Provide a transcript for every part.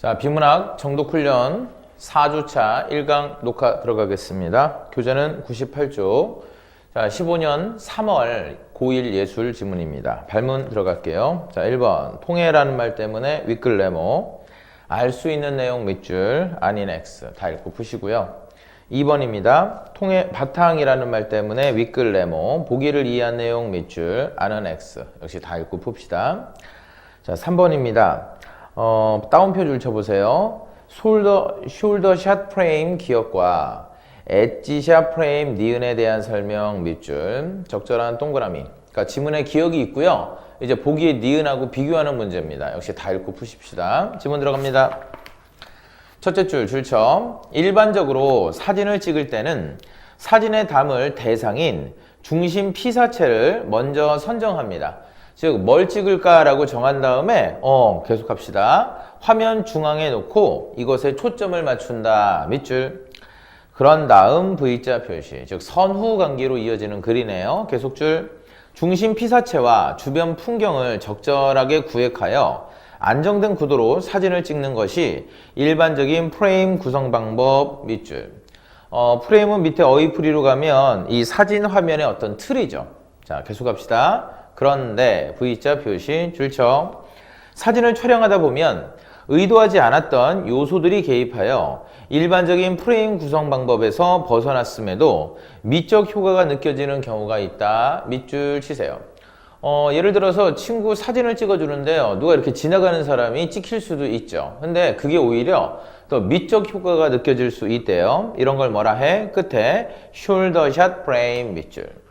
자, 비문학 정독 훈련 4주차 1강 녹화 들어가겠습니다. 교재는 98쪽. 자, 15년 3월 고1 예술 지문입니다. 발문 들어갈게요. 자, 1번. 통해라는 말 때문에 윗글레모. 알 수 있는 내용 밑줄 아닌 X 다 읽고 푸시고요. 2번입니다. 통해 바탕이라는 말 때문에 윗글레모. 보기를 이해한 내용 밑줄 아는 X 역시 다 읽고 풉시다. 자, 3번입니다. 어, 따옴표 줄 쳐보세요. 숄더, 숄더 샷 프레임 기억과 엣지 샷 프레임 니은에 대한 설명 밑줄 적절한 동그라미. 그러니까 지문에 기억이 있고요. 이제 보기에 니은하고 비교하는 문제입니다. 역시 다 읽고 푸십시다. 지문 들어갑니다. 첫째 줄 줄쳐 일반적으로 사진을 찍을 때는 사진에 담을 대상인 중심 피사체를 먼저 선정합니다. 즉, 뭘 찍을까라고 정한 다음에, 어, 계속 합시다. 화면 중앙에 놓고 이것에 초점을 맞춘다. 밑줄. 그런 다음 V자 표시, 즉, 선후 관계로 이어지는 글이네요. 계속 줄. 중심 피사체와 주변 풍경을 적절하게 구획하여 안정된 구도로 사진을 찍는 것이 일반적인 프레임 구성 방법 밑줄. 어, 프레임은 밑에 어이프리로 가면 이 사진 화면의 어떤 틀이죠. 자, 계속 합시다. 그런데 V자 표시 줄쳐 사진을 촬영하다 보면 의도하지 않았던 요소들이 개입하여 일반적인 프레임 구성 방법에서 벗어났음에도 미적 효과가 느껴지는 경우가 있다. 밑줄 치세요. 어, 예를 들어서 친구 사진을 찍어주는데요. 누가 이렇게 지나가는 사람이 찍힐 수도 있죠. 근데 그게 오히려 더 미적 효과가 느껴질 수 있대요. 이런 걸 뭐라 해? 끝에 숄더 샷 프레임 밑줄.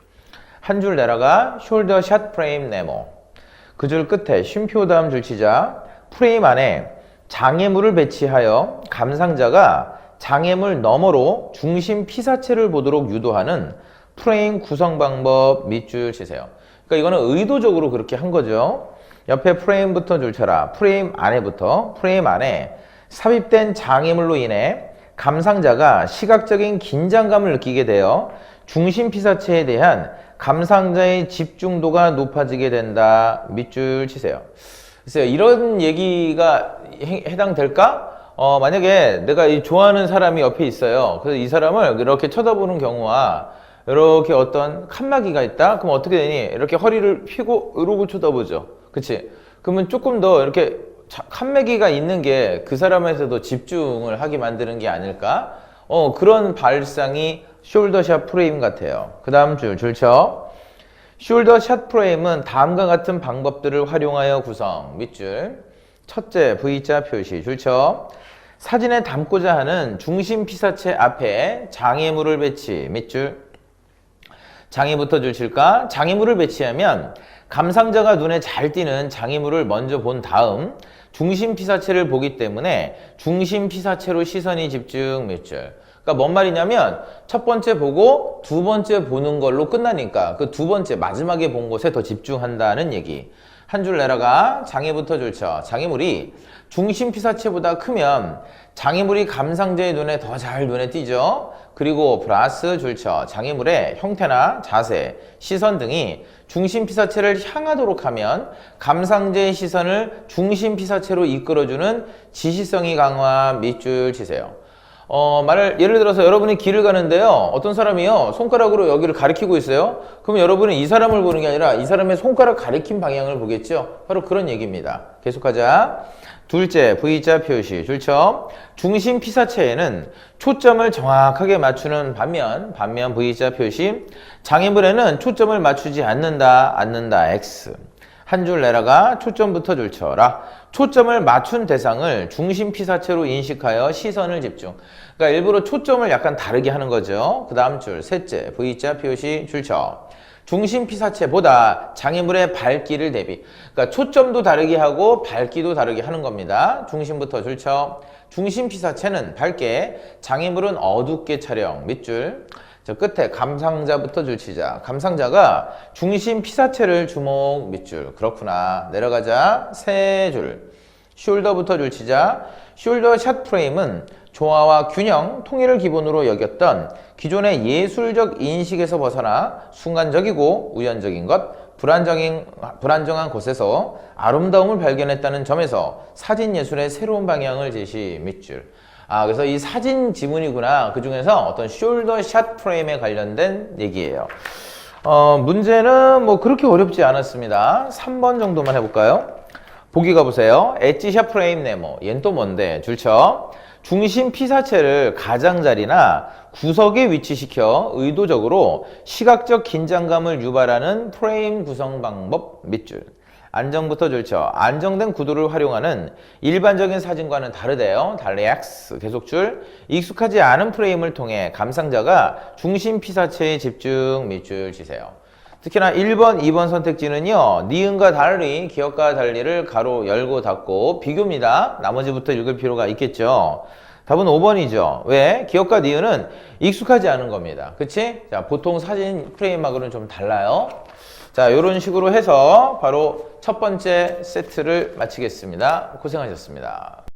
한 줄 내려가 숄더 샷 프레임 네모. 그 줄 끝에 쉼표 다음 줄 치자. 프레임 안에 장애물을 배치하여 감상자가 장애물 너머로 중심 피사체를 보도록 유도하는 프레임 구성 방법 밑줄 치세요. 그러니까 이거는 의도적으로 그렇게 한 거죠. 옆에 프레임부터 줄 쳐라. 프레임 안에부터 프레임 안에 삽입된 장애물로 인해 감상자가 시각적인 긴장감을 느끼게 되어 중심 피사체에 대한 감상자의 집중도가 높아지게 된다. 밑줄 치세요. 글쎄요, 이런 얘기가 해, 해당될까? 어, 만약에 내가 이 좋아하는 사람이 옆에 있어요. 그래서 이 사람을 이렇게 쳐다보는 경우와 이렇게 어떤 칸막이가 있다? 그럼 어떻게 되니? 이렇게 허리를 펴고 이러고 쳐다보죠. 그치? 그러면 조금 더 이렇게 자- 칸막이가 있는 게 그 사람에서도 집중을 하게 만드는 게 아닐까? 어, 그런 발상이 숄더샷 프레임 같아요. 그 다음 줄, 줄쳐. 숄더 샷 프레임은 다음과 같은 방법들을 활용하여 구성. 밑줄. 첫째, V자 표시. 줄쳐. 사진에 담고자 하는 중심 피사체 앞에 장애물을 배치. 밑줄. 장애부터 줄칠까? 장애물을 배치하면 감상자가 눈에 잘 띄는 장애물을 먼저 본 다음 중심 피사체를 보기 때문에 중심 피사체로 시선이 집중 밑줄. 그러니까 뭔 말이냐면 첫 번째 보고 두 번째 보는 걸로 끝나니까 그 두 번째 마지막에 본 곳에 더 집중한다는 얘기. 한 줄 내려가 장애부터 줄쳐. 장애물이 중심 피사체보다 크면 장애물이 감상자의 눈에 더 잘 눈에 띄죠. 그리고 플러스 줄쳐. 장애물의 형태나 자세, 시선 등이 중심 피사체를 향하도록 하면 감상자의 시선을 중심 피사체로 이끌어주는 지시성이 강화 밑줄 치세요. 어, 말을, 예를 들어서 여러분이 길을 가는데요. 어떤 사람이요. 손가락으로 여기를 가리키고 있어요. 그럼 여러분은 이 사람을 보는 게 아니라 이 사람의 손가락 가리킨 방향을 보겠죠. 바로 그런 얘기입니다. 계속하자. 둘째, V자 표시. 줄쳐. 중심 피사체에는 초점을 정확하게 맞추는 반면, 반면 V자 표시. 장애물에는 초점을 맞추지 않는다, 않는다, X. 한 줄 내려가 초점부터 줄쳐라. 초점을 맞춘 대상을 중심 피사체로 인식하여 시선을 집중. 그러니까 일부러 초점을 약간 다르게 하는 거죠. 그 다음 줄, 셋째, V자 표시 줄쳐. 중심 피사체보다 장애물의 밝기를 대비. 그러니까 초점도 다르게 하고 밝기도 다르게 하는 겁니다. 중심부터 줄쳐. 중심 피사체는 밝게, 장애물은 어둡게 촬영. 밑줄. 저 끝에 감상자부터 줄치자. 감상자가 중심 피사체를 주목 밑줄. 그렇구나. 내려가자. 세 줄. 숄더부터 줄치자. 숄더 샷 프레임은 조화와 균형, 통일을 기본으로 여겼던 기존의 예술적 인식에서 벗어나 순간적이고 우연적인 것, 불안정인, 불안정한 곳에서 아름다움을 발견했다는 점에서 사진 예술의 새로운 방향을 제시 밑줄. 아, 그래서 이 사진 지문이구나. 그 중에서 어떤 숄더 샷 프레임에 관련된 얘기예요. 어, 문제는 뭐 그렇게 어렵지 않았습니다. 3번 정도만 해볼까요? 보기 가보세요. 엣지샷 프레임 네모. 얘는 또 뭔데? 줄쳐. 중심 피사체를 가장자리나 구석에 위치시켜 의도적으로 시각적 긴장감을 유발하는 프레임 구성 방법 밑줄. 안정부터 줄쳐. 안정된 구도를 활용하는 일반적인 사진과는 다르대요. 달리 X. 계속 줄. 익숙하지 않은 프레임을 통해 감상자가 중심 피사체에 집중 밑줄 치세요. 특히나 1번, 2번 선택지는요, 니은과 달리, 기억과 달리를 가로 열고 닫고 비교입니다. 나머지부터 읽을 필요가 있겠죠. 답은 5번이죠. 왜? 기억과 니은은 익숙하지 않은 겁니다. 그치? 자, 보통 사진 프레임하고는 좀 달라요. 자, 이런 식으로 해서 바로 첫 번째 세트를 마치겠습니다. 고생하셨습니다.